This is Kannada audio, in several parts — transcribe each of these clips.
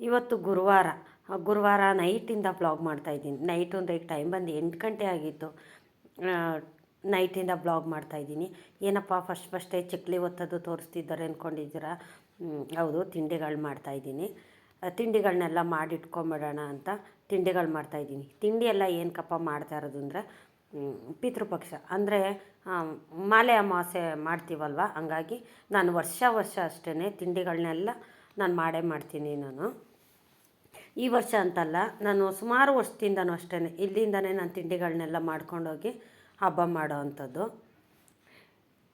ಇವತ್ತು ಗುರುವಾರ ಗುರುವಾರ ನೈಟಿಂದ ಬ್ಲಾಗ್ ಮಾಡ್ತಾಯಿದ್ದೀನಿ ನೈಟ್ ಒಂದು ಈಗ ಟೈಮ್ ಬಂದು ಎಂಟು ಗಂಟೆ ಆಗಿತ್ತು. ನೈಟಿಂದ ಬ್ಲಾಗ್ ಮಾಡ್ತಾಯಿದ್ದೀನಿ ಏನಪ್ಪ ಫಸ್ಟ್ ಫಸ್ಟೇ ಚಕ್ಲಿ ಒತ್ತದು ತೋರಿಸ್ತಿದ್ದಾರೆ ಅಂದ್ಕೊಂಡಿದ್ದೀರಾ ಹೌದು, ತಿಂಡಿಗಳು ಮಾಡ್ತಾಯಿದ್ದೀನಿ ತಿಂಡಿಗಳನ್ನೆಲ್ಲ ಮಾಡಿಟ್ಕೊಂಬಿಡೋಣ ಅಂತ ತಿಂಡಿಗಳು ಮಾಡ್ತಾಯಿದ್ದೀನಿ ತಿಂಡಿ ಎಲ್ಲ ಏನಕ್ಕಪ್ಪ ಮಾಡ್ತಾ ಇರೋದು ಅಂದರೆ ಪಿತೃಪಕ್ಷ. ಅಂದರೆ ಮಾಲೆ ಅಮಾವಾಸ್ಯೆ ಮಾಡ್ತೀವಲ್ವ? ಹಂಗಾಗಿ ನಾನು ವರ್ಷ ವರ್ಷ ಅಷ್ಟೇ ತಿಂಡಿಗಳನ್ನೆಲ್ಲ ನಾನು ಮಾಡೇ ಮಾಡ್ತೀನಿ ನಾನು. ಈ ವರ್ಷ ಅಂತಲ್ಲ, ನಾನು ಸುಮಾರು ವರ್ಷದಿಂದನೂ ಅಷ್ಟೇ, ಇಲ್ಲಿಂದನೇ ನಾನು ತಿಂಡಿಗಳನ್ನೆಲ್ಲ ಮಾಡ್ಕೊಂಡೋಗಿ ಹಬ್ಬ ಮಾಡೋ ಅಂಥದ್ದು.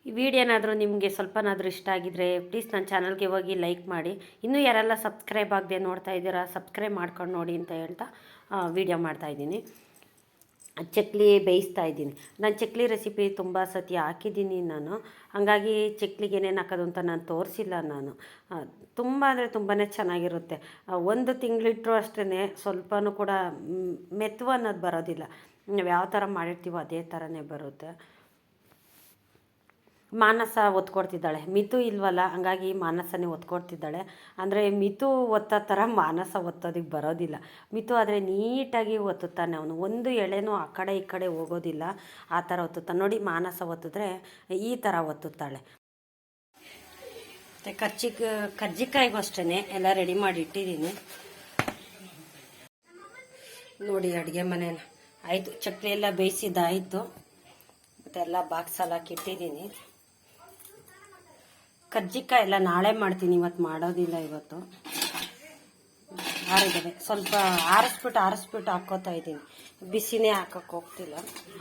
ಈ ವಿಡಿಯೋನಾದರೂ ನಿಮಗೆ ಸ್ವಲ್ಪನಾದರೂ ಇಷ್ಟ ಆಗಿದ್ದರೆ ಪ್ಲೀಸ್ ನನ್ನ ಚಾನಲ್ಗೆ ಹೋಗಿ ಲೈಕ್ ಮಾಡಿ. ಇನ್ನೂ ಯಾರೆಲ್ಲ ಸಬ್ಸ್ಕ್ರೈಬ್ ಆಗದೆ ನೋಡ್ತಾ ಇದ್ದೀರಾ ಸಬ್ಸ್ಕ್ರೈಬ್ ಮಾಡ್ಕೊಂಡು ನೋಡಿ ಅಂತ ಹೇಳ್ತಾ ವಿಡಿಯೋ ಮಾಡ್ತಾಯಿದ್ದೀನಿ ಚಕ್ಲಿ ಬೇಯಿಸ್ತಾ ಇದ್ದೀನಿ. ನಾನು ಚಕ್ಲಿ ರೆಸಿಪಿ ತುಂಬ ಸತಿ ಹಾಕಿದ್ದೀನಿ ನಾನು. ಹಾಗಾಗಿ ಚಕ್ಲಿಗೆ ಏನೇನು ಹಾಕೋದು ಅಂತ ನಾನು ತೋರಿಸಿಲ್ಲ ನಾನು. ತುಂಬ ಅಂದರೆ ತುಂಬಾ ಚೆನ್ನಾಗಿರುತ್ತೆ. ಒಂದು ತಿಂಗಳಿಟ್ಟರು ಅಷ್ಟೇ ಸ್ವಲ್ಪನೂ ಕೂಡ ಮೆತ್ತು ಅನ್ನೋದು ಬರೋದಿಲ್ಲ. ನಾವು ಯಾವ ಥರ ಮಾಡಿರ್ತೀವೋ ಅದೇ ಥರನೇ ಬರುತ್ತೆ. ಮಾನಸ ಒತ್ಕೊಡ್ತಿದ್ದಾಳೆ. ಮಿತು ಇಲ್ವಲ್ಲ, ಹಂಗಾಗಿ ಮಾನಸನೇ ಒತ್ಕೊಡ್ತಿದ್ದಾಳೆ. ಅಂದರೆ ಮಿತು ಒತ್ತೋ ಥರ ಮಾನಸ ಒತ್ತೋದಕ್ಕೆ ಬರೋದಿಲ್ಲ. ಮಿತು ಆದರೆ ನೀಟಾಗಿ ಒತ್ತುತ್ತಾನೆ ಅವನು. ಒಂದು ಎಳೆನೂ ಆ ಕಡೆ ಈ ಕಡೆ ಹೋಗೋದಿಲ್ಲ. ಆ ಥರ ಒತ್ತುತ್ತಾನೆ. ನೋಡಿ ಮಾನಸ ಒತ್ತಿದ್ರೆ ಈ ಥರ ಒತ್ತುತ್ತಾಳೆ. ಮತ್ತು ಕರ್ಜಿ ಕರ್ಜಿಕಾಯಿಗೂ ಅಷ್ಟೇ ಎಲ್ಲ ರೆಡಿ ಮಾಡಿ ಇಟ್ಟಿದ್ದೀನಿ. ನೋಡಿ ಅಡುಗೆ ಮನೇನ. ಆಯಿತು, ಚಕ್ಲಿ ಎಲ್ಲ ಬೇಯಿಸಿದ್ದಾಯಿತು. ಮತ್ತೆಲ್ಲ ಬಾಕ್ಸಲ್ಲಿ ಎಲ್ಲ ಇಟ್ಟಿದ್ದೀನಿ. ಕಜ್ಜಿಕಾಯಿ ಎಲ್ಲ ನಾಳೆ ಮಾಡ್ತೀನಿ ಇವತ್ತು ಮಾಡೋದಿಲ್ಲ ಇವತ್ತು. ಆರಿದ್ದಾವೆ. ಸ್ವಲ್ಪ ಆರಿಸ್ಬಿಟ್ಟು ಆರಿಸ್ಬಿಟ್ಟು ಹಾಕ್ಕೋತಾ ಇದ್ದೀನಿ. ಬಿಸಿನೇ ಹಾಕಕ್ಕೆ ಹೋಗ್ತಿಲ್ಲ.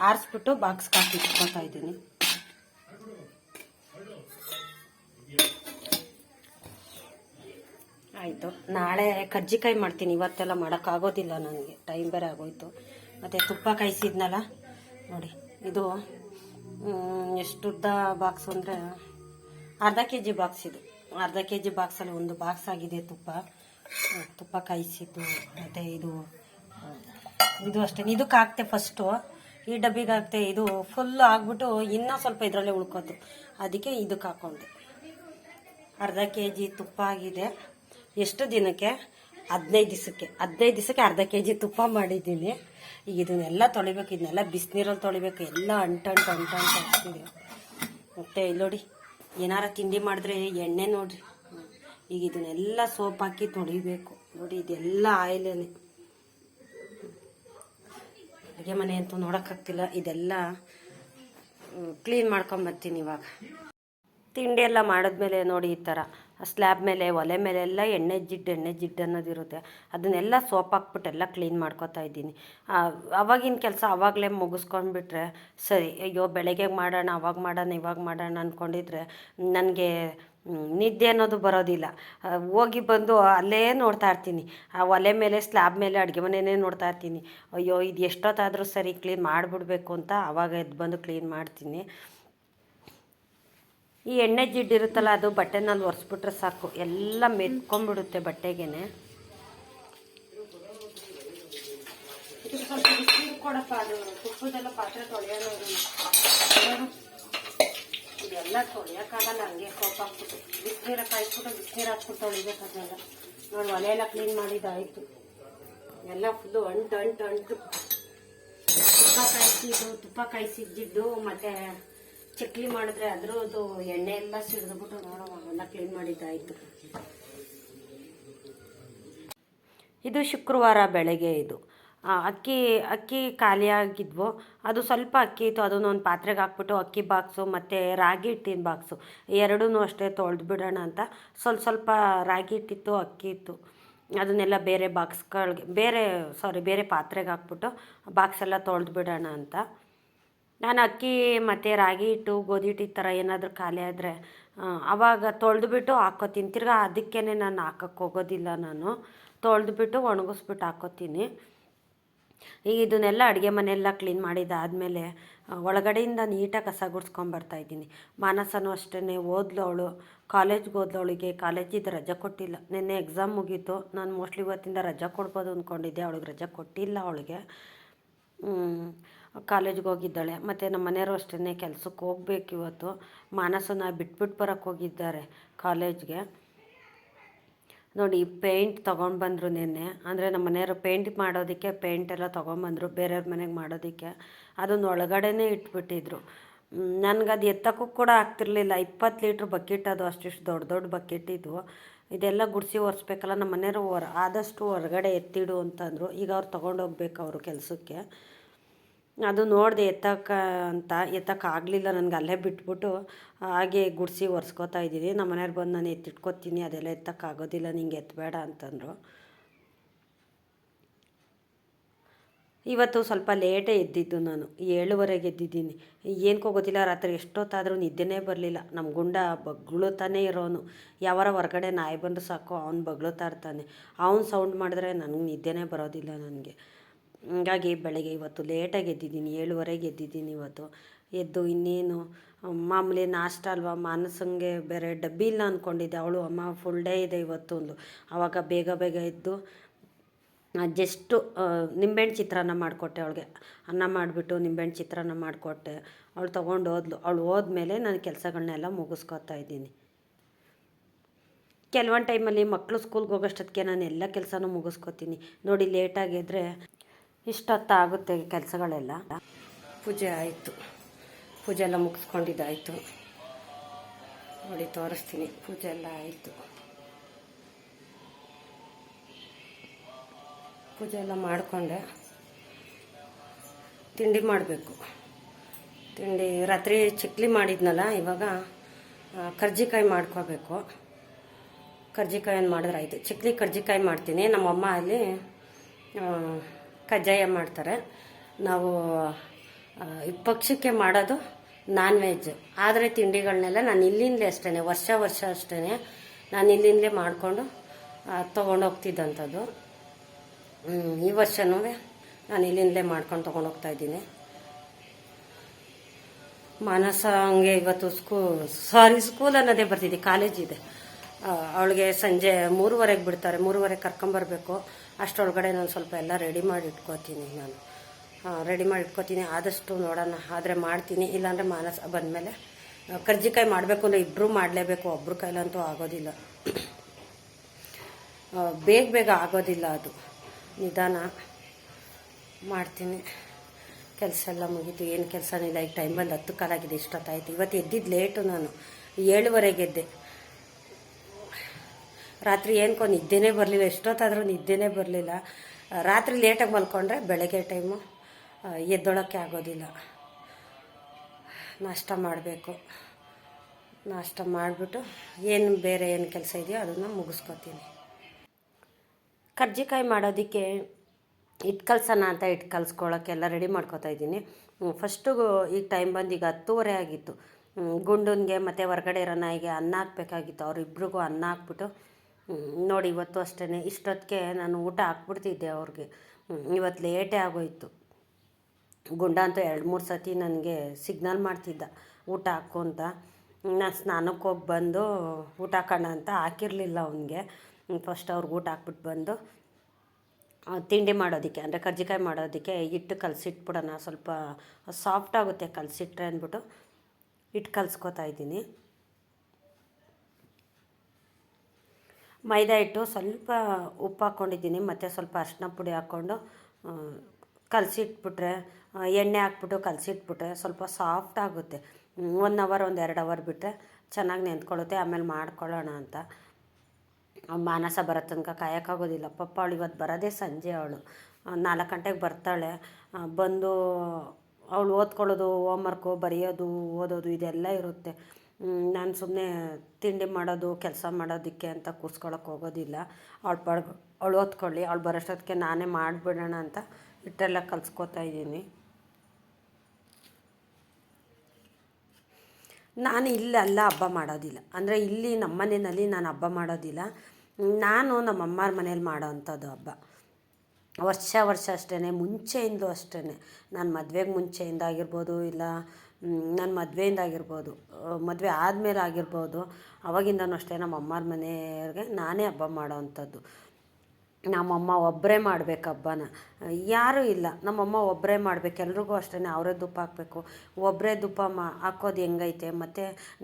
ಆರಿಸ್ಬಿಟ್ಟು ಬಾಕ್ಸ್ಗೆ ಹಾಕಿ ಇಟ್ಕೋತಾ ಇದ್ದೀನಿ. ಆಯಿತು. ನಾಳೆ ಕರ್ಜಿಕಾಯಿ ಮಾಡ್ತೀನಿ. ಇವತ್ತೆಲ್ಲ ಮಾಡೋಕ್ಕಾಗೋದಿಲ್ಲ ನನಗೆ ಟೈಮ್ ಬೇರೆ ಆಗೋಯ್ತು. ಮತ್ತು ತುಪ್ಪ ಕಾಯಿಸಿದ್ನಲ್ಲ? ನೋಡಿ, ಇದು ಎಷ್ಟುದ್ದ ಬಾಕ್ಸ್ ಅಂದರೆ ಅರ್ಧ ಕೆ ಜಿ ಬಾಕ್ಸ್ ಇದು. ಅರ್ಧ ಕೆ ಜಿ ಬಾಕ್ಸಲ್ಲಿ ಒಂದು ಬಾಕ್ಸ್ ಆಗಿದೆ ತುಪ್ಪ. ತುಪ್ಪ ಕಾಯಿಸಿದ್ದು, ಮತ್ತು ಇದು ಇದು ಅಷ್ಟೇ. ಇದಕ್ಕೆ ಹಾಕ್ತೆ ಫಸ್ಟು ಈ ಡಬ್ಬಿಗೆ ಹಾಕ್ತೆ, ಇದು ಫುಲ್ ಆಗ್ಬಿಟ್ಟು ಇನ್ನೂ ಸ್ವಲ್ಪ ಇದರಲ್ಲೇ ಉಳ್ಕೋದು ಅದಕ್ಕೆ ಇದಕ್ಕೆ ಹಾಕ್ಕೊಂಡೆ ಅರ್ಧ ಕೆ ಜಿ ತುಪ್ಪ ಆಗಿದೆ. ಎಷ್ಟು ದಿನಕ್ಕೆ? ಹದಿನೈದು ದಿವಸಕ್ಕೆ ಹದಿನೈದು ದಿವಸಕ್ಕೆ ಅರ್ಧ ಕೆ ಜಿ ತುಪ್ಪ ಮಾಡಿದ್ದೀನಿ. ಈಗ ಇದನ್ನೆಲ್ಲ ತೊಳಿಬೇಕು, ಇದನ್ನೆಲ್ಲ ಬಿಸಿನೀರಲ್ಲಿ ತೊಳಿಬೇಕು. ಎಲ್ಲ ಅಂಟಂಟು ಅಂಟಂಟು ಹಾಕ್ತೀವಿ ಮತ್ತೆ ಇಲ್ಲಿ ನೋಡಿ. ಏನಾರ ತಿಂಡಿ ಮಾಡಿದ್ರೆ ಎಣ್ಣೆ ನೋಡ್ರಿ. ಈಗ ಇದನ್ನೆಲ್ಲ ಸೋಪ್ ಹಾಕಿ ತೊಡಿಬೇಕು ನೋಡಿ ಇದೆಲ್ಲ ಆಯಿಲ್ ಅಡುಗೆ ಮನೆ ಅಂತೂ ನೋಡೋಕ್ಕಾಗ್ತಿಲ್ಲ. ಇದೆಲ್ಲ ಕ್ಲೀನ್ ಮಾಡ್ಕೊಂಬರ್ತೀನಿ ಇವಾಗ. ತಿಂಡಿ ಎಲ್ಲ ಮಾಡಿದ್ಮೇಲೆ ನೋಡಿ ಈ ಥರ. ಸ್ಲ್ಯಾಬ್ ಮೇಲೆ, ಒಲೆ ಮೇಲೆ ಎಲ್ಲ ಎಣ್ಣೆ ಜಿಡ್ಡು ಎಣ್ಣೆ ಜಿಡ್ಡು ಅನ್ನೋದಿರುತ್ತೆ ಅದನ್ನೆಲ್ಲ ಸೋಪ್ ಹಾಕ್ಬಿಟ್ಟು ಎಲ್ಲ ಕ್ಲೀನ್ ಮಾಡ್ಕೋತಾ ಇದ್ದೀನಿ. ಅವಾಗಿನ ಕೆಲಸ ಅವಾಗಲೇ ಮುಗಿಸ್ಕೊಂಡ್ಬಿಟ್ರೆ ಸರಿ, ಅಯ್ಯೋ, ಬೆಳಗ್ಗೆ ಮಾಡೋಣ, ಅವಾಗ ಮಾಡೋಣ, ಇವಾಗ ಮಾಡೋಣ ಅಂದ್ಕೊಂಡಿದ್ರೆ ನನಗೆ ನಿದ್ದೆ ಅನ್ನೋದು ಬರೋದಿಲ್ಲ. ಹೋಗಿ ಬಂದು ಅಲ್ಲೇ ನೋಡ್ತಾ ಇರ್ತೀನಿ. ಆ, ಒಲೆ ಮೇಲೆ ಸ್ಲ್ಯಾಬ್ ಮೇಲೆ, ಅಡುಗೆ ಮನೆಯೇ ನೋಡ್ತಾ ಇರ್ತೀನಿ. ಅಯ್ಯೋ, ಇದು ಎಷ್ಟೊತ್ತಾದರೂ ಸರಿ ಕ್ಲೀನ್ ಮಾಡಿಬಿಡ್ಬೇಕು ಅಂತ ಆವಾಗ ಎದ್ದು ಬಂದು ಕ್ಲೀನ್ ಮಾಡ್ತೀನಿ. ಈ ಎಣ್ಣೆ ಜಿಡ್ಡು ಇರುತ್ತಲ್ಲ, ಅದು ಬಟ್ಟೆನಲ್ಲಿ ಒರೆಸ್ಬಿಟ್ರೆ ಸಾಕು. ಎಲ್ಲ ಮೆತ್ಕೊಂಡ್ಬಿಡುತ್ತೆ ತೊಳೆಯೋಣ ಇದೆಲ್ಲ ತೊಳೆಯೋಕ್ಕಾಗಲ್ಲ, ಹಂಗೆ ಕೋಪ ಹಾಕ್ಬಿಟ್ಟು ಬಿಸಿನೀರ ಕಾಯಿಸ್ಬಿಟ್ಟು ಬಿಸಿನೀರು ಹಾಕ್ಬಿಟ್ಟು ತೊಳಿಬೇಕಾಗಲ್ಲ ನೋಡಿ ಒಲೆ ಎಲ್ಲ ಕ್ಲೀನ್ ಮಾಡಿದ್ದಾಯಿತು. ಎಲ್ಲ ಫುಲ್ಲು ಅಂಟು ಅಂಟು ಅಂಟು. ತುಪ್ಪ ಕಾಯಿಸಿದ್ದು, ತುಪ್ಪ ಕಾಯಿಸಿದ್ದಿದ್ದು, ಮತ್ತೆ ಚಕ್ಲಿ ಮಾಡಿದ್ರೆ ಅದ್ರದ್ದು ಎಣ್ಣೆ ಎಲ್ಲ ಸಿಡಿದ್ಬಿಟ್ಟು ನೋಡೋ ಎಲ್ಲ ಕ್ಲೀನ್ ಮಾಡಿದ್ದಾಯಿತು. ಇದು ಶುಕ್ರವಾರ ಬೆಳಗ್ಗೆ ಇದು. ಅಕ್ಕಿ ಅಕ್ಕಿ ಖಾಲಿಯಾಗಿದ್ವು. ಅದು ಸ್ವಲ್ಪ ಅಕ್ಕಿ ಇತ್ತು, ಅದನ್ನು ಒಂದು ಪಾತ್ರೆಗೆ ಹಾಕ್ಬಿಟ್ಟು ಅಕ್ಕಿ ಬಾಕ್ಸು, ಮತ್ತು ರಾಗಿ ಹಿಟ್ಟಿನ ಬಾಕ್ಸು ಎರಡೂ ಅಷ್ಟೇ ತೊಳೆದು ಬಿಡೋಣ ಅಂತ. ಸ್ವಲ್ಪ ಸ್ವಲ್ಪ ರಾಗಿ ಹಿಟ್ಟಿತ್ತು, ಅಕ್ಕಿ ಇತ್ತು. ಅದನ್ನೆಲ್ಲ ಬೇರೆ ಬಾಕ್ಸ್ಗಳಿಗೆ, ಬೇರೆ ಸಾರಿ ಬೇರೆ ಪಾತ್ರೆಗೆ ಹಾಕ್ಬಿಟ್ಟು ಬಾಕ್ಸೆಲ್ಲ ತೊಳೆದು ಬಿಡೋಣ ಅಂತ. ನಾನು ಅಕ್ಕಿ ಮತ್ತು ರಾಗಿ ಹಿಟ್ಟು, ಗೋಧಿ ಹಿಟ್ಟು ಈ ಥರ ಏನಾದರೂ ಖಾಲಿ ಆದರೆ ಆವಾಗ ತೊಳೆದ್ಬಿಟ್ಟು ಹಾಕ್ಕೋತೀನಿ. ತಿರ್ಗಾ ಅದಕ್ಕೇ ನಾನು ಹಾಕಕ್ಕೆ ಹೋಗೋದಿಲ್ಲ ನಾನು. ತೊಳೆದ್ಬಿಟ್ಟು ಒಣಗಿಸ್ಬಿಟ್ಟು ಹಾಕೋತೀನಿ ಈಗ ಇದನ್ನೆಲ್ಲ ಅಡುಗೆ ಮನೆಯೆಲ್ಲ ಕ್ಲೀನ್ ಮಾಡಿದ್ದಾದಮೇಲೆ ಒಳಗಡೆಯಿಂದ ನೀಟಾಗಿ ಕಸ ಗುಡ್ಸ್ಕೊಂಬರ್ತಾಯಿದ್ದೀನಿ ಮಾನಸನು ಅಷ್ಟೇ ಓದ್ಲು ಅವಳು. ಕಾಲೇಜ್ಗೆ ಓದ್ಲು ಅವಳಿಗೆ ಕಾಲೇಜಿದ್ದು ರಜೆ ಕೊಟ್ಟಿಲ್ಲ. ನಿನ್ನೆ ಎಕ್ಸಾಮ್ ಮುಗೀತು. ನಾನು ಮೋಸ್ಟ್ಲಿ ಇವತ್ತಿಂದ ರಜೆ ಕೊಡ್ಬೋದು ಅಂದ್ಕೊಂಡಿದ್ದೆ ಅವಳಿಗೆ ರಜೆ ಕೊಟ್ಟಿಲ್ಲ ಅವಳಿಗೆ. ಕಾಲೇಜ್ಗೆ ಹೋಗಿದ್ದಾಳೆ. ಮತ್ತು ನಮ್ಮ ಮನೆಯವರು ಅಷ್ಟೇ ಕೆಲ್ಸಕ್ಕೆ ಹೋಗ್ಬೇಕು ಇವತ್ತು. ಮಾನಸನ ಬಿಟ್ಬಿಟ್ಟು ಬರೋಕ್ಕೆ ಹೋಗಿದ್ದಾರೆ ಕಾಲೇಜ್ಗೆ. ನೋಡಿ ಪೇಂಟ್ ತೊಗೊಂಡ್ಬಂದರು ನಿನ್ನೆ. ಅಂದರೆ ನಮ್ಮ ಮನೆಯವರು ಪೇಂಟ್ ಮಾಡೋದಕ್ಕೆ ಪೇಂಟ್ ಎಲ್ಲ ತೊಗೊಂಬಂದರು ಬೇರೆಯವ್ರ ಮನೆಗೆ ಮಾಡೋದಕ್ಕೆ. ಅದನ್ನು ಒಳಗಡೆನೇ ಇಟ್ಬಿಟ್ಟಿದ್ರು. ನನಗೆ ಅದು ಎತ್ತಕ್ಕೂ ಕೂಡ ಆಗ್ತಿರ್ಲಿಲ್ಲ. ಇಪ್ಪತ್ತು ಲೀಟ್ರ್ ಬಕೆಟ್ ಅದು ಅಷ್ಟಿಷ್ಟು ದೊಡ್ಡ ದೊಡ್ಡ ಬಕೆಟ್ ಇದ್ವು ಇದೆಲ್ಲ ಗುಡಿಸಿ ಒರೆಸ್ಬೇಕಲ್ಲ, ನಮ್ಮ ಮನೆಯವರು ಆದಷ್ಟು ಹೊರಗಡೆ ಎತ್ತಿಡು ಅಂತಂದರು. ಈಗ ಅವ್ರು ತೊಗೊಂಡೋಗ್ಬೇಕು ಅವರು ಕೆಲಸಕ್ಕೆ. ಅದು ನೋಡಿದೆ ಎತ್ತಕ್ಕ ಅಂತ ಎತ್ತಕ್ಕಾಗಲಿಲ್ಲ ನನಗೆ ಅಲ್ಲೇ ಬಿಟ್ಬಿಟ್ಟು ಹಾಗೆ ಗುಡಿಸಿ ಒರೆಸ್ಕೋತಾ ಇದ್ದೀನಿ ನಮ್ಮ ಮನೆಯವ್ರು ಬಂದು ನಾನು ಎತ್ತಿಟ್ಕೊತೀನಿ, ಅದೆಲ್ಲ ಎತ್ತಕ್ಕಾಗೋದಿಲ್ಲ ನಿಂಗೆ ಎತ್ತಬೇಡ ಅಂತಂದರು. ಇವತ್ತು ಸ್ವಲ್ಪ ಲೇಟೇ ಎದ್ದಿದ್ದು ನಾನು, ಏಳುವರೆಗೆ ಎದ್ದಿದ್ದೀನಿ. ಏನಕ್ಕೋ ಗೊತ್ತಿಲ್ಲ, ರಾತ್ರಿ ಎಷ್ಟೊತ್ತಾದರೂ ನಿದ್ದೆನೇ ಬರಲಿಲ್ಲ. ನಮ್ಮ ಗುಂಡ ಬಗ್ಳುತ್ತಾನೆ ಇರೋನು. ಯಾವಾರ ಹೊರಗಡೆ ನಾಯಿ ಬಂದು ಸಾಕು, ಅವ್ನು ಬಗ್ಳುತ್ತಾ ಇರ್ತಾನೆ ಅವ್ನು ಸೌಂಡ್ ಮಾಡಿದ್ರೆ ನನಗೆ ನಿದ್ದೆನೇ ಬರೋದಿಲ್ಲ ನನಗೆ. ಹಂಗಾಗಿ ಬೆಳಗ್ಗೆ ಇವತ್ತು ಲೇಟಾಗಿ ಎದ್ದಿದ್ದೀನಿ, ಏಳುವರೆಗೆ ಎದ್ದಿದ್ದೀನಿ ಇವತ್ತು. ಎದ್ದು ಇನ್ನೇನು, ಮಾಮೂಲಿ ನಾಷ್ಟ ಅಲ್ವಾ, ಮಾನಸಂಗೆ ಬೇರೆ ಡಬ್ಬಿ ಇಲ್ಲ ಅಂದ್ಕೊಂಡಿದ್ದೆ ಅವಳು, ಅಮ್ಮ ಫುಲ್ ಡೇ ಇದೆ ಇವತ್ತು ಒಂದು ಆವಾಗ ಬೇಗ ಬೇಗ ಎದ್ದು ಜಸ್ಟು ನಿಂಬೆಹಣ್ಣು ಚಿತ್ರಾನ್ನ ಮಾಡಿಕೊಟ್ಟೆ ಅವಳಿಗೆ. ಅನ್ನ ಮಾಡಿಬಿಟ್ಟು ನಿಂಬೆಹಣ್ಣು ಚಿತ್ರಾನ್ನ ಮಾಡಿಕೊಟ್ಟೆ. ಅವಳು ತೊಗೊಂಡು ಹೋದ್ಲು. ಅವಳು ಹೋದ್ಮೇಲೆ ನಾನು ಕೆಲಸಗಳನ್ನೆಲ್ಲ ಮುಗಿಸ್ಕೊತಾ ಇದ್ದೀನಿ. ಕೆಲವೊಂದು ಟೈಮಲ್ಲಿ ಮಕ್ಕಳು ಸ್ಕೂಲ್ಗೆ ಹೋಗೋಷ್ಟೊತ್ತಿಗೆ ನಾನು ಎಲ್ಲ ಕೆಲಸನೂ ಮುಗಿಸ್ಕೊತೀನಿ. ನೋಡಿ ಲೇಟಾಗಿದ್ದರೆ ಇಷ್ಟೊತ್ತಾಗುತ್ತೆ ಕೆಲಸಗಳೆಲ್ಲ. ಪೂಜೆ ಆಯಿತು. ಪೂಜೆ ಎಲ್ಲ ಮುಗಿಸ್ಕೊಂಡಿದ್ದಾಯಿತು. ನೋಡಿ, ತೋರಿಸ್ತೀನಿ. ಪೂಜೆ ಎಲ್ಲ ಆಯಿತು. ಪೂಜೆ ಎಲ್ಲ ಮಾಡಿಕೊಂಡೆ. ತಿಂಡಿ ಮಾಡಬೇಕು. ತಿಂಡಿ ರಾತ್ರಿ ಚಿಕ್ಲಿ ಮಾಡಿದ್ನಲ್ಲ, ಇವಾಗ ಕರ್ಜಿಕಾಯಿ ಮಾಡ್ಕೋಬೇಕು. ಕರ್ಜಿಕಾಯನ್ನು ಮಾಡಿದ್ರೆ ಆಯಿತು ಚಿಕ್ಲಿ ಕರ್ಜಿಕಾಯಿ ಮಾಡ್ತೀನಿ. ನಮ್ಮಮ್ಮ ಅಲ್ಲಿ ಕಜ್ಜಾಯ ಮಾಡ್ತಾರೆ. ನಾವು ಪಕ್ಷಕ್ಕೆ ಮಾಡೋದು ನಾನ್ ವೆಜ್ ಆದರೆ ತಿಂಡಿಗಳನ್ನೆಲ್ಲ ನಾನು ಇಲ್ಲಿಂದಲೇ ಅಷ್ಟೇ ವರ್ಷ ವರ್ಷ ಅಷ್ಟೇ ನಾನು ಇಲ್ಲಿಂದಲೇ ಮಾಡಿಕೊಂಡು ತೊಗೊಂಡೋಗ್ತಿದ್ದಂಥದ್ದು. ಈ ವರ್ಷನೂ ನಾನು ಇಲ್ಲಿಂದಲೇ ಮಾಡ್ಕೊಂಡು ತೊಗೊಂಡೋಗ್ತಾ ಇದ್ದೀನಿ. ಮಾನಸ ಹಂಗೆ ಇವತ್ತು ಸ್ಕೂ, ಸಾರಿ, ಸ್ಕೂಲ್ ಅನ್ನೋದೇ ಬರ್ತಿದ್ದೆ ಕಾಲೇಜ್ ಇದೆ. ಅವಳಿಗೆ ಸಂಜೆ ಮೂರುವರೆಗೆ ಬಿಡ್ತಾರೆ, ಮೂರುವರೆಗೆ ಕರ್ಕೊಂಬರ್ಬೇಕು. ಅಷ್ಟರೊಳಗಡೆ ನಾನು ಸ್ವಲ್ಪ ಎಲ್ಲ ರೆಡಿ ಮಾಡಿ ಇಟ್ಕೋತೀನಿ ನಾನು. ರೆಡಿ ಮಾಡಿ ಇಟ್ಕೋತೀನಿ. ಆದಷ್ಟು ನೋಡೋಣ. ಆದರೆ ಮಾಡ್ತೀನಿ. ಇಲ್ಲಾಂದರೆ ಮಾನಸ ಬಂದಮೇಲೆ ಕರ್ಜಿಕಾಯಿ ಮಾಡಬೇಕು ಅಂದರೆ ಇಬ್ಬರು ಮಾಡಲೇಬೇಕು. ಒಬ್ಬರು ಕೈಲಂತೂ ಆಗೋದಿಲ್ಲ. ಬೇಗ ಬೇಗ ಆಗೋದಿಲ್ಲ ಅದು. ನಿಧಾನ ಮಾಡ್ತೀನಿ. ಕೆಲಸ ಎಲ್ಲ ಮುಗೀತು. ಏನು ಕೆಲಸನಿಲ್ಲ ಈಗ ಟೈಮ್ ಬಂದು ಹತ್ತು ಕಾಲಾಗಿದೆ. ಇಷ್ಟೊತ್ತಾಯಿತು. ಇವತ್ತು ಎದ್ದಿದ್ದು ಲೇಟು ನಾನು. ಏಳುವರೆಗೆ ಎದ್ದೆ. ರಾತ್ರಿ ಏನಕ್ಕೋ ನಿದ್ದೆನೇ ಬರಲಿಲ್ಲ, ಎಷ್ಟೊತ್ತಾದರೂ ನಿದ್ದೆನೇ ಬರಲಿಲ್ಲ. ರಾತ್ರಿ ಲೇಟಾಗಿ ಮಲ್ಕೊಂಡ್ರೆ ಬೆಳಗ್ಗೆ ಟೈಮು ಎದ್ದೊಳಕ್ಕೆ ಆಗೋದಿಲ್ಲ. ನಾಷ್ಟ ಮಾಡಬೇಕು. ನಾಷ್ಟ ಮಾಡಿಬಿಟ್ಟು ಏನು ಬೇರೆ ಏನು ಕೆಲಸ ಇದೆಯೋ ಅದನ್ನು ಮುಗಿಸ್ಕೊತೀನಿ. ಕರ್ಜಿಕಾಯಿ ಮಾಡೋದಕ್ಕೆ ಹಿಟ್ಟು ಕಲ್ಸೋಣ ಅಂತ ಹಿಟ್ಟು ಕಲ್ಸ್ಕೊಳ್ಳೋಕ್ಕೆಲ್ಲ ರೆಡಿ ಮಾಡ್ಕೊತಾ ಇದ್ದೀನಿ. ಫಸ್ಟು ಈಗ ಟೈಮ್ ಬಂದು ಈಗ ಹತ್ತುವರೆ ಆಗಿತ್ತು. ಗುಂಡನಿಗೆ ಮತ್ತು ಹೊರಗಡೆ ಇರೋ ನಾಯಿಗೆ ಅನ್ನ ಹಾಕ್ಬೇಕಾಗಿತ್ತು. ಅವರಿಬ್ರಿಗೂ ಅನ್ನ ಹಾಕ್ಬಿಟ್ಟು ನೋಡಿ ಇವತ್ತು ಅಷ್ಟೇ ಇಷ್ಟೊತ್ತಿಗೆ ನಾನು ಊಟ ಹಾಕ್ಬಿಡ್ತಿದ್ದೆ ಅವ್ರಿಗೆ. ಇವತ್ತು ಲೇಟೇ ಆಗೋಯ್ತು. ಗುಂಡ ಅಂತ ಎರಡು ಮೂರು ಸತಿ ನನಗೆ ಸಿಗ್ನಲ್ ಮಾಡ್ತಿದ್ದ, ಊಟ ಹಾಕು ಅಂತ. ನಾನು ಸ್ನಾನಕ್ಕೆ ಹೋಗಿ ಬಂದು ಊಟ ಹಾಕೋಣ ಅಂತ ಹಾಕಿರಲಿಲ್ಲ ಅವನಿಗೆ. ಫಸ್ಟ್ ಅವ್ರಿಗೆ ಊಟ ಹಾಕ್ಬಿಟ್ಟು ಬಂದು ತಿಂಡಿ ಮಾಡೋದಕ್ಕೆ, ಅಂದರೆ ಕರ್ಜಿಕಾಯಿ ಮಾಡೋದಕ್ಕೆ ಹಿಟ್ಟು ಕಲಸಿಟ್ಬಿಡೋಣ. ಸ್ವಲ್ಪ ಸಾಫ್ಟ್ ಆಗುತ್ತೆ ಕಲಸಿಟ್ರೆ ಅಂದ್ಬಿಟ್ಟು ಹಿಟ್ಟು ಕಲ್ಸ್ಕೊತಾ ಇದ್ದೀನಿ. ಮೈದಾ ಹಿಟ್ಟು ಸ್ವಲ್ಪ ಉಪ್ಪು ಹಾಕ್ಕೊಂಡಿದ್ದೀನಿ, ಮತ್ತು ಸ್ವಲ್ಪ ಅರಿಶಿನ ಪುಡಿ ಹಾಕ್ಕೊಂಡು ಕಲಸಿಟ್ಬಿಟ್ರೆ ಎಣ್ಣೆ ಹಾಕ್ಬಿಟ್ಟು ಕಲಸಿಟ್ಬಿಟ್ರೆ ಸ್ವಲ್ಪ ಸಾಫ್ಟ್ ಆಗುತ್ತೆ. ಒನ್ ಅವರ್, ಒಂದು ಎರಡು ಅವರ್ ಬಿಟ್ಟರೆ ಚೆನ್ನಾಗಿ ನೆಂದ್ಕೊಳ್ಳುತ್ತೆ, ಆಮೇಲೆ ಮಾಡ್ಕೊಳ್ಳೋಣ ಅಂತ. ಮಾನಸ ಬರೋ ತನಕ ಕಾಯೋಕ್ಕಾಗೋದಿಲ್ಲ. ಪಪ್ಪ ಅವಳು ಇವತ್ತು ಬರೋದೇ ಸಂಜೆ ಅವಳು. ನಾಲ್ಕು ಗಂಟೆಗೆ ಬರ್ತಾಳೆ. ಬಂದು ಅವಳು ಓದ್ಕೊಳ್ಳೋದು ಹೋಮ್ವರ್ಕು ಬರೆಯೋದು, ಓದೋದು, ಇದೆಲ್ಲ ಇರುತ್ತೆ. ನಾನು ಸುಮ್ಮನೆ ತಿಂಡಿ ಮಾಡೋದು, ಕೆಲಸ ಮಾಡೋದಕ್ಕೆ ಅಂತ ಕೂರ್ಸ್ಕೊಳಕ್ಕೆ ಹೋಗೋದಿಲ್ಲ. ಅವಳು ಪಡ್ ಅವಳು ಓದ್ಕೊಳ್ಳಿ ಅವಳು ಬರೋಷ್ಟೊತ್ತಿಗೆ ನಾನೇ ಮಾಡಿಬಿಡೋಣ ಅಂತ ಇಟ್ಟೆಲ್ಲ ಕಲಿಸ್ಕೊತಾ ಇದ್ದೀನಿ. ನಾನು ಇಲ್ಲೆಲ್ಲ ಹಬ್ಬ ಮಾಡೋದಿಲ್ಲ. ಅಂದರೆ ಇಲ್ಲಿ ನಮ್ಮ ಮನೆಯಲ್ಲಿ ನಾನು ಹಬ್ಬ ಮಾಡೋದಿಲ್ಲ. ನಾನು ನಮ್ಮ ಅಮ್ಮರ ಮನೇಲಿ ಮಾಡೋ ಅಂಥದ್ದು ಹಬ್ಬ. ವರ್ಷ ವರ್ಷ ಅಷ್ಟೇ ಮುಂಚೆಯಿಂದ ಅಷ್ಟೇ ನಾನು ಮದುವೆಗೆ ಮುಂಚೆಯಿಂದ ಆಗಿರ್ಬೋದು ಇಲ್ಲ ನನ್ನ ಮದುವೆಯಿಂದ ಆಗಿರ್ಬೋದು ಮದುವೆ ಆದಮೇಲೆ ಆಗಿರ್ಬೋದು ಅವಾಗಿಂದನೂ ಅಷ್ಟೇ ನಮ್ಮ ಅಮ್ಮರ ಮನೆಯವ್ರಿಗೆ ನಾನೇ ಹಬ್ಬ ಮಾಡೋ ಅಂಥದ್ದು ನಮ್ಮಮ್ಮ ಒಬ್ಬರೇ ಮಾಡ್ಬೇಕು ಹಬ್ಬನ. ಯಾರೂ ಇಲ್ಲ. ನಮ್ಮಮ್ಮ ಒಬ್ಬರೇ ಮಾಡ್ಬೇಕು, ಎಲ್ರಿಗೂ ಅಷ್ಟೇ ಅವರೇ ದುಪ್ಪ ಹಾಕಬೇಕು. ಒಬ್ಬರೇ ದುಪ್ಪ ಮಾ, ಹಾಕೋದು ಹೆಂಗೈತೆ? ಮತ್ತು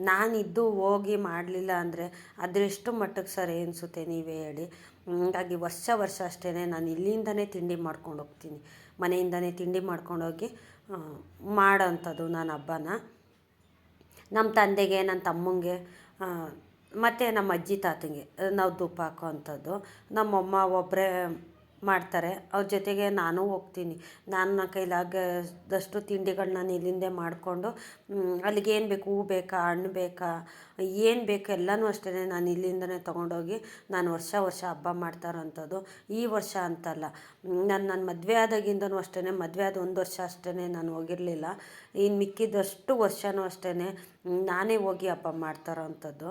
ನಾನಿದ್ದು ಹೋಗಿ ಮಾಡಲಿಲ್ಲ ಅಂದರೆ ಅದೆಷ್ಟು ಮಟ್ಟಕ್ಕೆ ಸರಿ ಅನಿಸುತ್ತೆ ನೀವೇ ಹೇಳಿ. ಹೀಗಾಗಿ ವರ್ಷ ವರ್ಷ ಅಷ್ಟೇ ನಾನು ಇಲ್ಲಿಂದನೇ ತಿಂಡಿ ಮಾಡ್ಕೊಂಡು ಹೋಗ್ತೀನಿ. ಮನೆಯಿಂದನೇ ತಿಂಡಿ ಮಾಡ್ಕೊಂಡೋಗಿ ಮಾಡೋಂಥದ್ದು ನಾನು ಹಬ್ಬನ. ನಮ್ಮ ತಂದೆಗೆ, ನನ್ನ ತಮ್ಮಂಗೆ ಮತ್ತು ನಮ್ಮ ಅಜ್ಜಿ ತಾತಂಗೆ ನಾವು ತುಪ್ಪ ಹಾಕೋವಂಥದ್ದು. ನಮ್ಮಮ್ಮ ಒಬ್ಬರೇ ಮಾಡ್ತಾರೆ. ಅವ್ರ ಜೊತೆಗೆ ನಾನು ಹೋಗ್ತೀನಿ. ನಾನು ನನ್ನ ಕೈಲಾಗದಷ್ಟು ತಿಂಡಿಗಳನ್ನ ನಾನು ಇಲ್ಲಿಂದೇ ಮಾಡಿಕೊಂಡು ಅಲ್ಲಿಗೆ ಏನು ಬೇಕು? ಹೂ ಬೇಕಾ? ಹಣ್ಣು ಬೇಕಾ? ಏನು ಬೇಕು? ಎಲ್ಲನೂ ಅಷ್ಟೇ ನಾನು ಇಲ್ಲಿಂದನೇ ತೊಗೊಂಡೋಗಿ ನಾನು ವರ್ಷ ವರ್ಷ ಹಬ್ಬ ಮಾಡ್ತಾ ಇರೋಂಥದ್ದು ಈ ವರ್ಷ ಅಂತಲ್ಲ. ನಾನು ನನ್ನ ಮದುವೆ ಆದಾಗಿಂದನೂ ಅಷ್ಟೇ ಮದುವೆ ಆದ ಒಂದು ವರ್ಷ ಅಷ್ಟೇ ನಾನು ಹೋಗಿರಲಿಲ್ಲ. ಇನ್ನು ಮಿಕ್ಕಿದಷ್ಟು ವರ್ಷವೂ ಅಷ್ಟೇ ನಾನೇ ಹೋಗಿ ಹಬ್ಬ ಮಾಡ್ತಾ ಇರೋವಂಥದ್ದು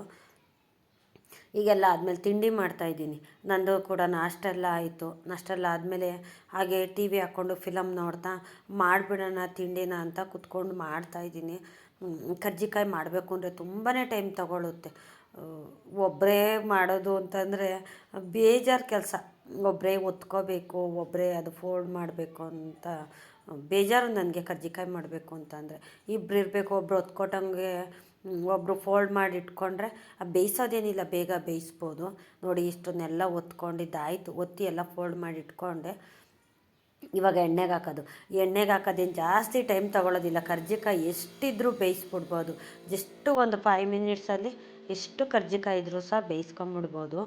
ಈಗೆಲ್ಲ ಆದಮೇಲೆ ತಿಂಡಿ ಮಾಡ್ತಾಯಿದ್ದೀನಿ ನಂದು ಕೂಡ ನಾಷ್ಟೆಲ್ಲ ಆಯಿತು. ನಾಷ್ಟೆಲ್ಲ ಆದಮೇಲೆ ಹಾಗೆ ಟಿ ವಿ ಹಾಕ್ಕೊಂಡು ಫಿಲಮ್ ನೋಡ್ತಾ ಮಾಡಿಬಿಡೋಣ ತಿಂಡಿನ ಅಂತ ಕುತ್ಕೊಂಡು ಮಾಡ್ತಾಯಿದ್ದೀನಿ ಕರ್ಜಿಕಾಯಿ ಮಾಡಬೇಕು ಅಂದರೆ ತುಂಬಾ ಟೈಮ್ ತಗೊಳ್ಳುತ್ತೆ ಒಬ್ಬರೇ ಮಾಡೋದು ಅಂತಂದರೆ ಬೇಜಾರು ಕೆಲಸ. ಒಬ್ಬರೇ ಒತ್ಕೋಬೇಕು ಒಬ್ಬರೇ ಅದು ಫೋಲ್ಡ್ ಮಾಡಬೇಕು ಅಂತ ಬೇಜಾರು ನನಗೆ ಕರ್ಜಿಕಾಯಿ ಮಾಡಬೇಕು ಅಂತಂದರೆ ಇಬ್ಬರು ಇರಬೇಕು, ಒಬ್ರು ಹೊತ್ಕೊಟ್ಟಂಗೆ ಒಬ್ಬರು ಫೋಲ್ಡ್ ಮಾಡಿ ಇಟ್ಕೊಂಡ್ರೆ ಬೇಯಿಸೋದೇನಿಲ್ಲ, ಬೇಗ ಬೇಯಿಸ್ಬೋದು. ನೋಡಿ ಇಷ್ಟನ್ನೆಲ್ಲ ಒತ್ಕೊಂಡಿದ್ದಾಯಿತು. ಒತ್ತಿ ಎಲ್ಲ ಫೋಲ್ಡ್ ಮಾಡಿ ಇಟ್ಕೊಂಡೆ ಇವಾಗ ಎಣ್ಣೆಗೆ ಹಾಕೋದು. ಎಣ್ಣೆಗೆ ಹಾಕೋದೇನು ಜಾಸ್ತಿ ಟೈಮ್ ತೊಗೊಳೋದಿಲ್ಲ. ಕರ್ಜಿಕಾಯಿ ಎಷ್ಟಿದ್ರೂ ಬೇಯಿಸ್ಬಿಡ್ಬೋದು. ಜಸ್ಟು ಒಂದು ಫೈವ್ ಮಿನಿಟ್ಸಲ್ಲಿ ಎಷ್ಟು ಕರ್ಜಿಕಾಯಿ ಇದ್ರೂ ಸಹ ಬೇಯಿಸ್ಕೊಂಬಿಡ್ಬೋದು.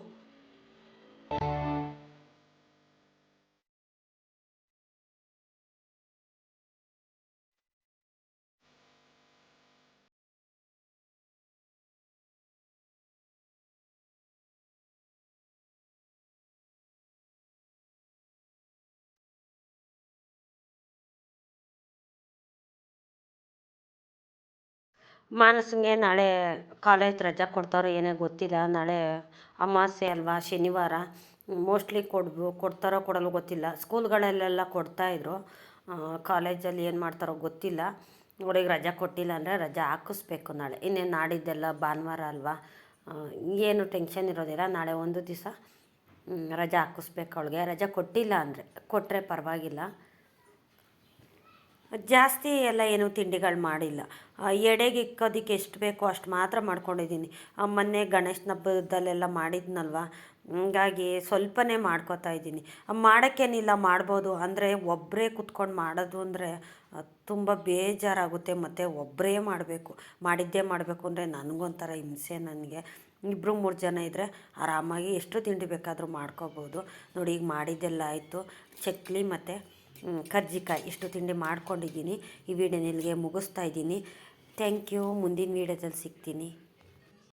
ಮಾನಸಂಗೆ ನಾಳೆ ಕಾಲೇಜ್ ರಜಾ ಕೊಡ್ತಾರೋ ಏನೋ ಗೊತ್ತಿಲ್ಲ. ನಾಳೆ ಅಮಾವಾಸ್ಯೆ ಅಲ್ವಾ, ಶನಿವಾರ. ಮೋಸ್ಟ್ಲಿ ಕೊಡ್ಬೋ, ಕೊಡ್ತಾರೋ ಕೊಡಲ್ವೋ ಗೊತ್ತಿಲ್ಲ. ಸ್ಕೂಲ್ಗಳಲ್ಲೆಲ್ಲ ಕೊಡ್ತಾಯಿದ್ರು ಕಾಲೇಜಲ್ಲಿ ಏನು ಮಾಡ್ತಾರೋ ಗೊತ್ತಿಲ್ಲ. ಅವ್ರಿಗೆ ರಜೆ ಕೊಟ್ಟಿಲ್ಲ ಅಂದರೆ ರಜೆ ಹಾಕಿಸ್ಬೇಕು ನಾಳೆ. ಇನ್ನೇನು ನಾಡಿದ್ದೆಲ್ಲ ಭಾನುವಾರ ಅಲ್ವಾ? ಏನು ಟೆನ್ಷನ್ ಇರೋದಿಲ್ಲ. ನಾಳೆ ಒಂದು ದಿವಸ ರಜೆ ಹಾಕಿಸ್ಬೇಕು ಅವಳಿಗೆ. ರಜೆ ಕೊಟ್ಟಿಲ್ಲ ಅಂದರೆ ಕೊಟ್ಟರೆ ಪರವಾಗಿಲ್ಲ. ಜಾಸ್ತಿ ಎಲ್ಲ ಏನು ತಿಂಡಿಗಳು ಮಾಡಿಲ್ಲ. ಎಡೆಗೆ ಇಕ್ಕೋದಕ್ಕೆ ಎಷ್ಟು ಬೇಕೋ ಅಷ್ಟು ಮಾತ್ರ ಮಾಡ್ಕೊಂಡಿದ್ದೀನಿ. ಮೊನ್ನೆ ಗಣೇಶನ ಹಬ್ಬದಲ್ಲೆಲ್ಲ ಮಾಡಿದ್ನಲ್ವ? ಹಂಗಾಗಿ ಸ್ವಲ್ಪನೇ ಮಾಡ್ಕೋತಾ ಇದ್ದೀನಿ. ಮಾಡೋಕ್ಕೇನಿಲ್ಲ, ಮಾಡ್ಬೋದು. ಅಂದರೆ ಒಬ್ಬರೇ ಕುತ್ಕೊಂಡು ಮಾಡೋದು ಅಂದರೆ ತುಂಬ ಬೇಜಾರಾಗುತ್ತೆ. ಮತ್ತು ಒಬ್ಬರೇ ಮಾಡಬೇಕು. ಮಾಡಿದ್ದೇ ಮಾಡಬೇಕು ಅಂದರೆ ನನಗೊಂಥರ ಹಿಂಸೆ ನನಗೆ. ಇಬ್ಬರು ಮೂರು ಜನ ಇದ್ದರೆ ಆರಾಮಾಗಿ ಎಷ್ಟು ತಿಂಡಿ ಬೇಕಾದರೂ ಮಾಡ್ಕೋಬೋದು. ನೋಡಿ, ಈಗ ಮಾಡಿದ್ದೆಲ್ಲ ಆಯಿತು. ಚಕ್ಲಿ ಮತ್ತು ಕರ್ಜಿಕಾಯಿ ಇಷ್ಟು ತಿಂಡಿ ಮಾಡ್ಕೊಂಡಿದ್ದೀನಿ. ಈ ವಿಡಿಯೋ ಮುಗಿಸ್ತಾ ಇದ್ದೀನಿ. ಥ್ಯಾಂಕ್ ಯು ಮುಂದಿನ ವೀಡಿಯೋದಲ್ಲಿ ಸಿಗ್ತೀನಿ.